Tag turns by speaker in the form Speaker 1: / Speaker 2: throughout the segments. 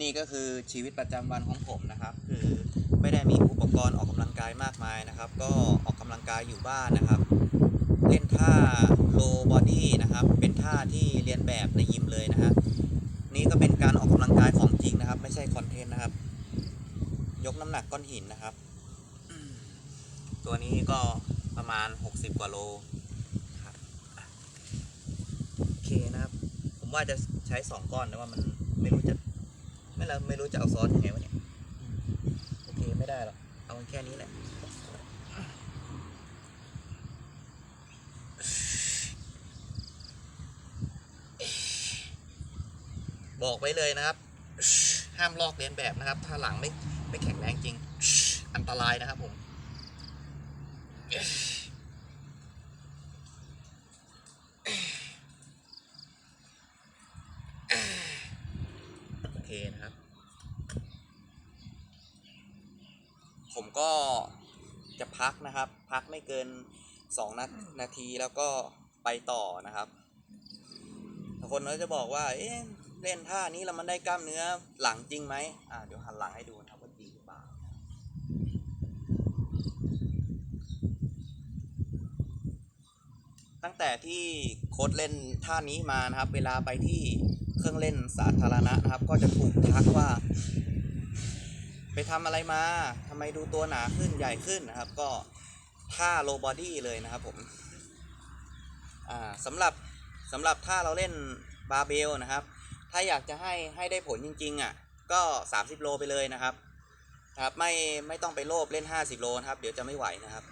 Speaker 1: นี่ก็คือชีวิตประจำวันของผมนะครับ คือไม่ได้มีอุปกรณ์ออกกำลังกายมากมายนะครับ ก็ออกกำลังกายอยู่บ้านนะครับ เล่นท่า low body นะครับ เป็นท่าที่เรียนแบบในยิมเลยนะฮะนี่ก็เป็นการออกกำลังกายของจริงนะครับ ไม่ใช่คอนเทนต์นะครับ ยกน้ำหนักก้อนหินนะครับ ตัวนี้ก็ประมาณ 60 กว่าโลครับโอเคนะครับ ผมว่าจะใช้ 2 ก้อนแต่ว่ามันไม่รู้จะ ไม่เราไม่รู้จะเอาซอสยังไงวะเนี่ยโอเคไม่ได้หรอกเอาแค่นี้แหละบอกไว้เลยนะครับ ห้ามลอกเลียนแบบนะครับ ถ้าหลังไม่ไม่แข็งแรงจริง อันตรายนะครับผม โอเค นะครับ ผมก็จะพักนะครับ พักไม่เกิน2นานาทีแล้วก็ไปต่อนะครับบางคนเขาจะบอกว่า เอ๊ะเล่นท่านี้แล้วมันได้กล้ามเนื้อหลังจริงไหมอ่าเดี๋ยวหันหลังให้ดูนะครับว่าจริงหรือเปล่า ตั้งแต่ที่โค้ดเล่นท่านี้มานะครับ เวลาไปที่เครื่องเล่นสาธารณะนะครับ ก็จะถูกทักว่า ไปทำอะไรมาทำไมดูตัวหนาขึ้นใหญ่ขึ้นนะครับ ก็ท่าโลบอดี้เลยนะครับผมสำหรับสำหรับถ้าเราเล่นบาเบลนะครับ ถ้าอยากจะให้ให้ได้ผลจริงๆอะก็ 30 โลไปเลยนะครับครับไม่ไม่ต้องไปโลภเล่น 50 โลนะครับ เดี๋ยวจะไม่ไหวนะครับ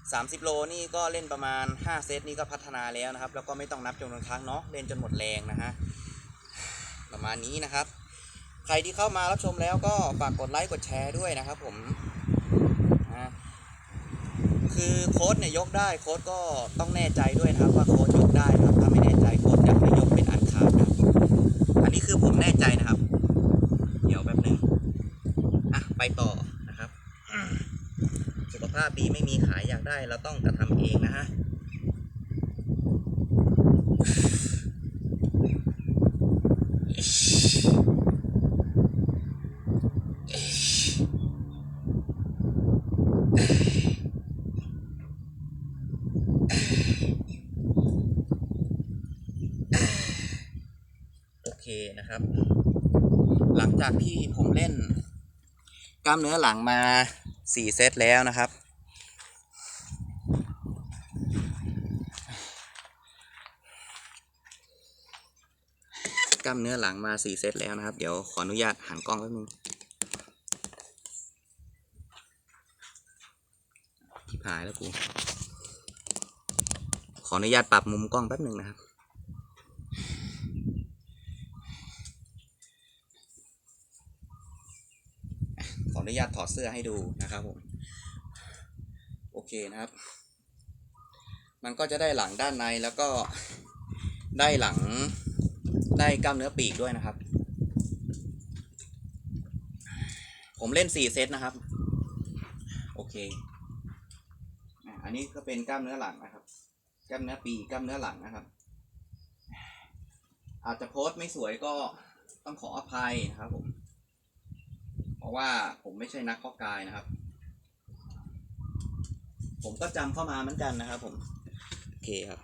Speaker 1: 30 โลนี่ก็เล่นประมาณ 5 เซตนี่ก็พัฒนาแล้วนะครับ แล้วก็ไม่ต้องนับจำนวนครั้งเนาะเล่นจนหมดแรงนะฮะประมาณนี้นะครับ ใครที่เข้ามารับชมแล้วก็ฝากกดไลค์กดแชร์ด้วยนะครับผมนะคือโค้ดเนี่ยยกได้โค้ดก็ต้องแน่ใจด้วยนะครับว่าโค้ดยกได้นะครับ ถ้าไม่แน่ใจโค้ดจะไม่ยกเป็นอันขาดนะครับอันนี้คือผมแน่ใจนะครับ เดี๋ยวแป๊บหนึงอะไปต่อนะครับ สุขภาพดีไม่มีขายอยากได้เราต้องกระทำเองนะฮะโอเคนะครับ หลังจากที่ผมเล่นกล้ามเนื้อหลังมา 4 เซตแล้วนะครับ กล้ามเนื้อหลังมา 4 เซตแล้วนะครับ เดี๋ยวขออนุญาตหันกล้องแป๊บนึงที่หายแล้วกู ขออนุญาตปรับมุมกล้องแป๊บนึงนะครับ ขออ นุญาตถอดเสื้อให้ดูนะครับผมโอเคนะครับ มันก็จะได้หลังด้านในแล้วก็ได้หลังได้กล้ามเนื้อปีกด้วยนะครับ ผมเล่นสี่เซตนะครับ โอเค อันนี้ก็เป็นกล้ามเนื้อหลังนะครับ กล้ามเนื้อปีกกล้ามเนื้อหลังนะครับ อาจจะโพสไม่สวยก็ต้องขออภัยนะครับผม ราะว่าผมไม่ใช่นักข้อกายนะครับ ผมก็จำเข้ามาเหมือนกันนะครับผม โอเคครับ